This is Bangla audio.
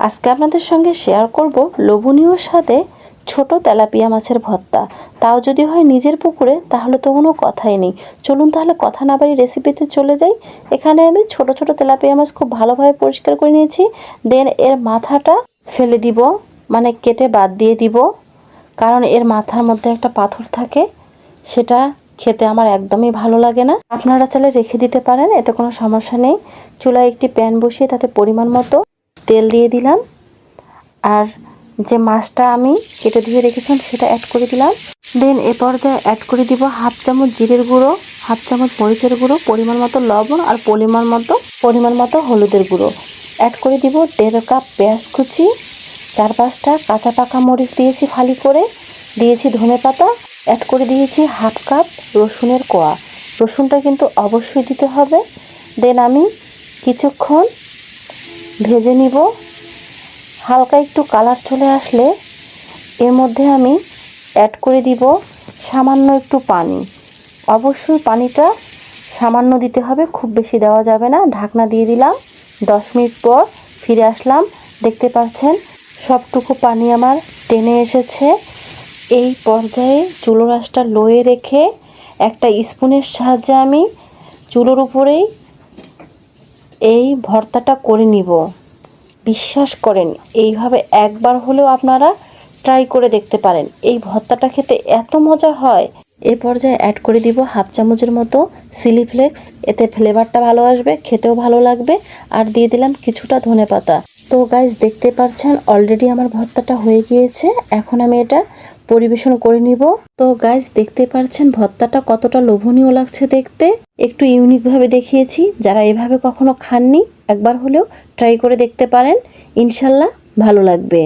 আজকে আপনাদের সঙ্গে শেয়ার করব লোভনীয় স্বাদে ছোট তেলাপিয়া মাছের ভর্তা। তাও যদি হয় নিজের পুকুরে, তাহলে তো কোনো কথাই নেই। চলুন তাহলে কথা না বাড়ি রেসিপিতে চলে যাই। এখানে আমি ছোট ছোট তেলাপিয়া মাছ খুব ভালোভাবে পরিষ্কার করে নিয়েছি। দেন এর মাথাটা ফেলে দিব মানে কেটে বাদ দিয়ে দিব। কারণ এর মাথার মধ্যে একটা পাথর থাকে, সেটা খেতে আমার একদমই ভালো লাগে না। আপনারা চাইলে রেখে দিতে পারেন, এতে কোনো সমস্যা নেই। চুলায় একটি প্যান বসিয়ে তাতে পরিমাণ মতো তেল দিয়ে দিলাম। আর যে মাছটা আমি কেটে ধুয়ে রেখেছিলাম, সেটা অ্যাড করে দিলাম। দেন এ পর্যায়ে অ্যাড করে দিব হাফ চামচ জিরের গুঁড়ো, হাফ চামচ মরিচের গুঁড়ো, পরিমাণ মতো লবণ আর পরিমাণ মতো পরিমাণ মতো হলুদের গুঁড়ো। অ্যাড করে দিব দেড় কাপ পেঁয়াজ কুচি, চার পাঁচটা কাঁচা পাকা মরিচ দিয়েছি ফালি করে, দিয়েছি ধনে পাতা। অ্যাড করে দিয়েছি হাফ কাপ রসুনের কোয়া। রসুনটা কিন্তু অবশ্যই দিতে হবে। দেন আমি কিছুক্ষণ ভেজে নিব। হালকা একটু কালার চলে আসলে এর মধ্যে আমি অ্যাড করে দিব সামান্য একটু পানি। অবশ্যই পানিটা সামান্য দিতে হবে, খুব বেশি দেওয়া যাবে না। ঢাকনা দিয়ে দিলাম, দশ মিনিট পর ফিরে আসলাম। দেখতে পাচ্ছেন, সবটুকু পানি আমার টেনে এসেছে। এই পর্যায়ে চুলো রাসটা লোয়ে রেখে একটা স্পুনের সাহায্যে আমি চুলোর উপরেই এই ভর্তাটা করে নিব। বিশ্বাস করেন, এইভাবে একবার হলেও আপনারা ট্রাই করে দেখতে পারেন। এই ভর্তাটা খেতে এত মজা হয়। এ পর্যায়ে অ্যাড করে দিব হাফ চামচের মতো সিলি ফ্লেক্স এতে ফ্লেভারটা ভালো আসবে, খেতেও ভালো লাগবে। আর দিয়ে দিলাম কিছুটা ধনে পাতা। তো গাইজ দেখতে পাচ্ছেন অলরেডি আমার ভর্তাটা হয়ে গিয়েছে। এখন আমি এটা পরিবেশন করে নিব। তো গাইজ দেখতে পারছেন ভর্তাটা কতটা লোভনীয় লাগছে দেখতে। একটু ইউনিকভাবে দেখিয়েছি। যারা এভাবে কখনো খাননি, একবার হলেও ট্রাই করে দেখতে পারেন। ইনশাল্লাহ ভালো লাগবে।